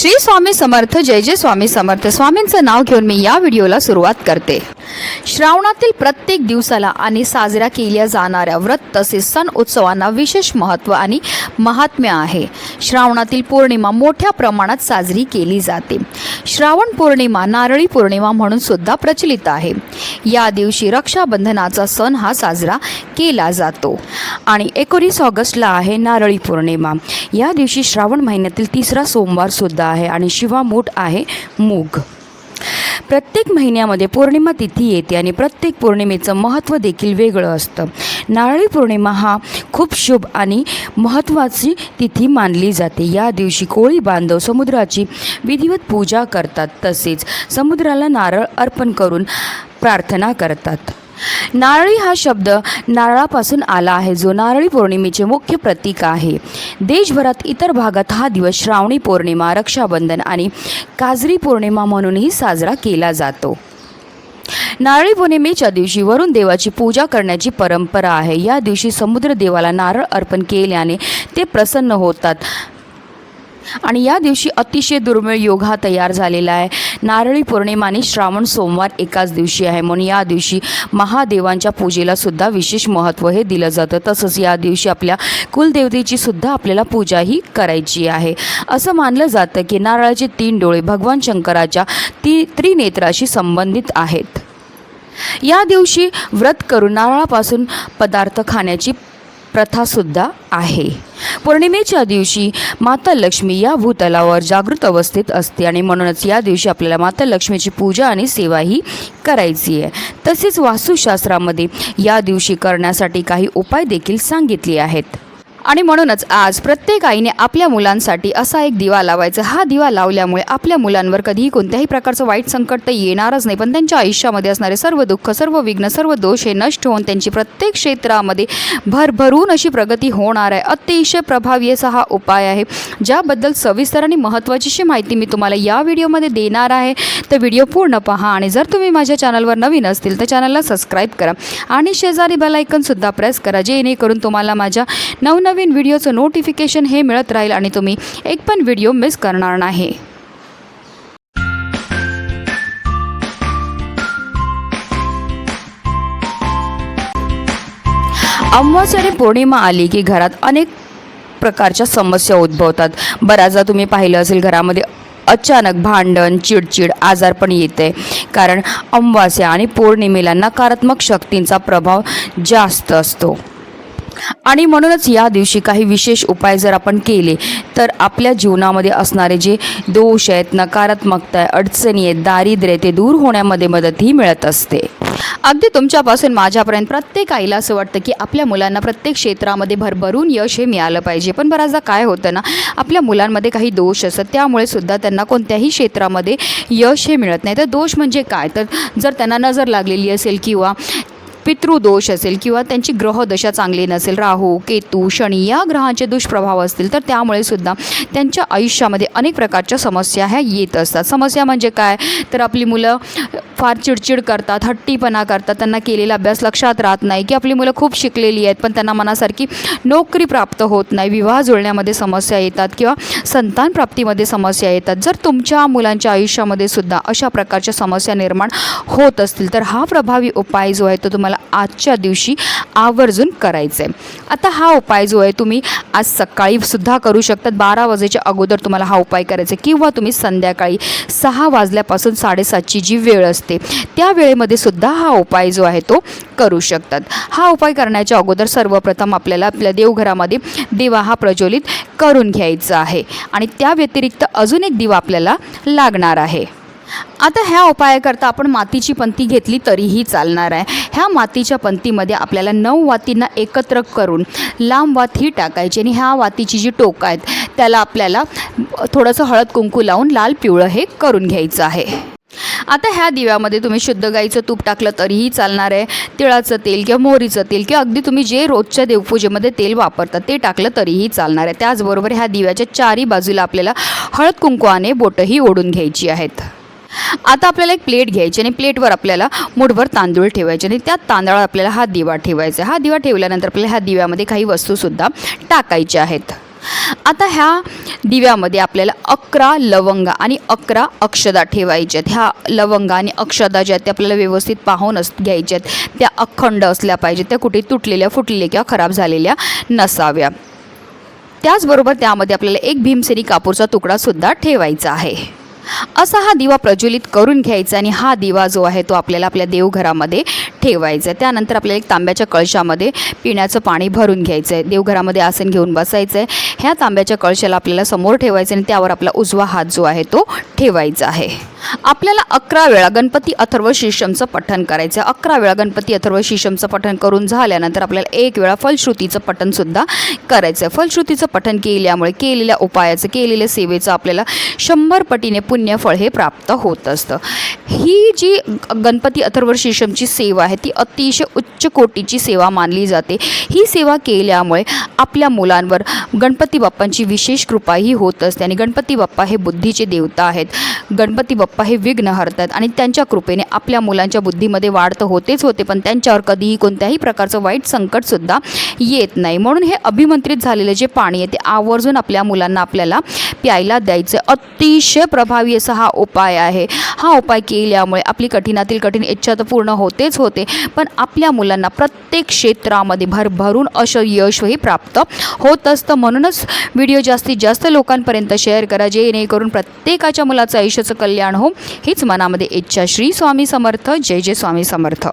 श्री स्वामी समर्थ जय जय स्वामी समर्थ. स्वामींचं नाव घेऊन मी या व्हिडिओला सुरुवात करते. श्रावणातील प्रत्येक दिवसाला आणि साजऱ्या केल्या जाणाऱ्या व्रत तसेच सण उत्सवांना विशेष महत्त्व आणि महात्म्य आहे. श्रावणातील पौर्णिमा मोठ्या प्रमाणात साजरी केली जाते. श्रावण पौर्णिमा नारळी पौर्णिमा म्हणून सुद्धा प्रचलित आहे. या दिवशी रक्षाबंधनाचा सण हा साजरा केला जातो. आणि एकोणीस ऑगस्टला आहे नारळी पौर्णिमा. या दिवशी श्रावण महिन्यातील तिसरा सोमवार सुद्धा आहे आणि शिवामूठ आहे मूग. प्रत्येक महिन्यामध्ये पौर्णिमा तिथी येते आणि प्रत्येक पौर्णिमेचं महत्त्व देखील वेगळं असतं. नारळी पौर्णिमा हा खूप शुभ आणि महत्त्वाची तिथी मानली जाते. या दिवशी कोळी बांधव समुद्राची विधिवत पूजा करतात. तसेच समुद्राला नारळ अर्पण करून प्रार्थना करतात. नारळी हा शब्द नारळापासून आला आहे जो नारळी पौर्णिमेचे मुख्य प्रतीक आहे. देशभरात इतर भागात हा दिवस श्रावणी पौर्णिमा रक्षाबंधन आणि काजरी पौर्णिमा म्हणूनही साजरा केला जातो. नारळी पौर्णिमेच्या दिवशी वरुण देवाची पूजा करण्याची परंपरा आहे. या दिवशी समुद्र देवाला नारळ अर्पण केल्याने ते प्रसन्न होतात. आणि या दिवशी अतिशय दुर्मिळ योग हा तयार झालेला आहे. नारळी पौर्णिमा आणि श्रावण सोमवार एकाच दिवशी आहे. म्हणून या दिवशी महादेवांच्या पूजेला सुद्धा विशेष महत्त्व हे दिलं जातं. तसंच या दिवशी आपल्या कुलदेवतेची सुद्धा आपल्याला पूजाही करायची आहे. असं मानलं जातं की नारळाचे तीन डोळे भगवान शंकराच्या ती त्रिनेत्राशी संबंधित आहेत. या दिवशी व्रत करून नारळापासून पदार्थ खाण्याची प्रथासुद्धा आहे. पौर्णिमेच्या दिवशी माता लक्ष्मी या भूतलावर जागृत अवस्थेत असते आणि म्हणूनच या दिवशी आपल्याला माता लक्ष्मीची पूजा आणि सेवाही करायची आहे. तसेच वास्तुशास्त्रामध्ये या दिवशी करण्यासाठी काही उपाय देखील सांगितले आहेत. आणि म्हणूनच आज प्रत्येक आईने आपल्या मुलांसाठी असा एक दिवा लावायचा. हा दिवा लावल्यामुळे आपल्या मुलांवर कधीही कोणत्याही प्रकारचं वाईट संकट तर येणारच नाही. पण त्यांच्या आयुष्यामध्ये असणारे सर्व दुःख सर्व विघ्न सर्व दोष हे नष्ट होऊन त्यांची प्रत्येक क्षेत्रामध्ये भरभरून अशी प्रगती होणार आहे. अतिशय प्रभावी असा हा उपाय आहे. ज्याबद्दल सविस्तर आणि महत्त्वाचीशी माहिती मी तुम्हाला या व्हिडिओमध्ये देणार आहे. तर व्हिडिओ पूर्ण पहा आणि जर तुम्ही माझ्या चॅनलवर नवीन असतील तर चॅनलला सबस्क्राईब करा आणि शेजारी बेलायकनसुद्धा प्रेस करा जेणेकरून तुम्हाला माझ्या नवनवीन व्हिडिओचं नोटिफिकेशन हे मिळत राहील आणि तुम्ही एक पण व्हिडिओ मिस करणार नाही. अमावस्या पौर्णिमा आली की घरात अनेक प्रकारच्या समस्या उद्भवतात. बऱ्याचदा तुम्ही पाहिलं असेल घरामध्ये अचानक भांडण चिडचिड आजार पण येते. कारण अमावास्या आणि पौर्णिमेला नकारात्मक शक्तींचा प्रभाव जास्त असतो. आणि म्हणूनच या दिवशी काही विशेष उपाय जर आपण केले तर आपल्या जीवनामध्ये असणारे जे दोष आहेत नकारात्मकता आहे अडचणी आहेत दारिद्र्य ते दूर होण्यामध्ये मदतही मिळत असते. अगदी तुमच्यापासून माझ्यापर्यंत प्रत्येक आईला असं वाटतं की आपल्या मुलांना प्रत्येक क्षेत्रामध्ये भरभरून यश हे मिळालं पाहिजे. पण बऱ्याचदा काय होतं ना आपल्या मुलांमध्ये काही दोष असतात त्यामुळे सुद्धा त्यांना कोणत्याही क्षेत्रामध्ये यश हे मिळत नाही. तर दोष म्हणजे काय? तर जर त्यांना नजर लागलेली असेल किंवा पितृदोष असेल किंवा त्यांची ग्रहदशा चांगली नसेल राहू केतू शनी या ग्रहांचे दुष्प्रभाव असतील तर त्यामुळे सुद्धा त्यांच्या आयुष्यामध्ये अनेक प्रकारच्या समस्या ह्या येत असतात. समस्या म्हणजे काय? तर आपली मुलं फार चिडचिड करतात हट्टीपणा करतात त्यांना केलेला अभ्यास लक्षात राहत नाही की आपली मुलं खूप शिकलेली आहेत पण त्यांना मनासारखी नोकरी प्राप्त होत नाही. विवाह जुळण्यामध्ये समस्या येतात किंवा संतान प्राप्तीमध्ये समस्या येतात. जर तुमच्या मुलांच्या आयुष्यामध्ये सुद्धा अशा प्रकारच्या समस्या निर्माण होत असतील तर हा प्रभावी उपाय जो आहे तो तुम्हाला आजच्या दिवशी आवर्जून करायचा आहे आता हा उपाय जो आहे तुम्ही आज सकाळी सुद्धा करू शकतात. बारा वाजेच्या अगोदर तुम्हाला हा उपाय करायचा आहे किंवा तुम्ही संध्याकाळी सहा वाजल्यापासून साडेसातची जी वेळ असते त्या वेळेमध्ये सुद्धा हा उपाय जो आहे तो करू शकतात. हा उपाय करण्याच्या अगोदर सर्वप्रथम आपल्याला आपल्या देवघरामध्ये दिवा हा प्रज्वलित करून घ्यायचा आहे आणि त्या व्यतिरिक्त अजून एक दिवा आपल्याला लागणार आहे. आता ह्या उपायाकरता आपण मातीची पंती घेतली तरीही चालणार आहे. ह्या मातीच्या पंतीमध्ये आपल्याला नऊ वातींना एकत्र करून लांब वात ही टाकायची आणि ह्या वातीची जी टोकं आहेत त्याला आपल्याला थोडंसं हळद कुंकू लावून लाल पिवळं हे करून घ्यायचं आहे. आता ह्या दिव्यामध्ये तुम्ही शुद्ध गाईचं तूप टाकलं तरीही चालणार आहे. तिळाचं तेल किंवा मोहरीचं तेल किंवा अगदी तुम्ही जे रोजच्या देवपूजेमध्ये तेल वापरतात ते टाकलं तरीही चालणार आहे. त्याचबरोबर ह्या दिव्याच्या चारी बाजूला आपल्याला हळद कुंकवाने बोटंही ओढून घ्यायची आहेत. आता आपल्याला एक प्लेट घ्यायची आणि प्लेटवर आपल्याला मुठभर तांदूळ ठेवायचे आणि त्या तांदळावर आपल्याला हा दिवा ठेवायचा हा दिवा ठेवल्यानंतर आपल्याला ह्या दिव्यामध्ये काही वस्तूसुद्धा टाकायच्या आहेत. आता ह्या दिव्यामध्ये आपल्याला अकरा लवंग आणि अकरा अक्षदा ठेवायच्यात ह्या लवंगा आणि अक्षदा ज्या आहेत त्या आपल्याला व्यवस्थित पाहून अस घ्यायच्यात त्या अखंड असल्या पाहिजेत त्या कुठे तुटलेल्या फुटलेल्या किंवा खराब झालेल्या नसाव्या. त्याचबरोबर त्यामध्ये आपल्याला एक भीमसेनी कापूरचा तुकडासुद्धा ठेवायचा आहे. असा हा दिवा प्रज्वलित करून घ्यायचा आणि हा दिवा जो आहे तो आपल्याला आपल्या देवघरामध्ये ठेवायचं आहे त्यानंतर आपल्याला एक तांब्याच्या कळशामध्ये पिण्याचं पाणी भरून घ्यायचं आहे देवघरामध्ये आसन घेऊन बसायचं आहे ह्या तांब्याच्या कळशाला आपल्याला समोर ठेवायचं आणि त्यावर आपला उजवा हात जो आहे तो ठेवायचा आहे. आपल्याला अकरा वेळा गणपती अथर्व शीर्षमचं पठण करायचं आहे अकरा वेळा गणपती अथर्व शीर्षमचं पठण करून झाल्यानंतर आपल्याला एक वेळा फलश्रुतीचं पठणसुद्धा करायचं आहे फलश्रुतीचं पठण केल्यामुळे केलेल्या उपायाचं केलेल्या सेवेचं आपल्याला शंभर पटीने पुण्यफळ हे प्राप्त होत असतं. ही जी गणपती अथर्व शीर्षमची सेवा आहे ती अतिशय उच्च कोटीची सेवा मानली जाते. ही सेवा केल्यामुळे आपल्या मुलांवर गणपती बाप्पांची विशेष कृपाही होत असते आणि गणपती बाप्पा हे बुद्धीचे देवता आहेत. गणपती बाप्पा हे विघ्न हरतात आणि त्यांच्या कृपेने आपल्या मुलांच्या बुद्धीमध्ये वाढ तर होतेच होते पण त्यांच्यावर कधीही कोणत्याही प्रकारचं वाईट संकटसुद्धा येत नाही. म्हणून हे अभिमंत्रित झालेलं जे पाणी आहे ते आवर्जून आपल्या मुलांना आपल्याला प्यायला द्यायचं अतिशय प्रभावी असा हा उपाय आहे. हा उपाय केल्यामुळे आपली कठीणातील कठीण इच्छा तर पूर्ण होतेच होते पण आपल्या मुलांना प्रत्येक क्षेत्रामध्ये भरभरून असं यशही प्राप्त होत असतं. म्हणूनच व्हिडिओ जास्तीत जास्त लोकांपर्यंत शेअर करा जेणेकरून प्रत्येकाच्या मुलाचं आयुष्याचं कल्याण हो हीच मनामध्ये इच्छा श्री स्वामी समर्थ जय जय स्वामी समर्थ.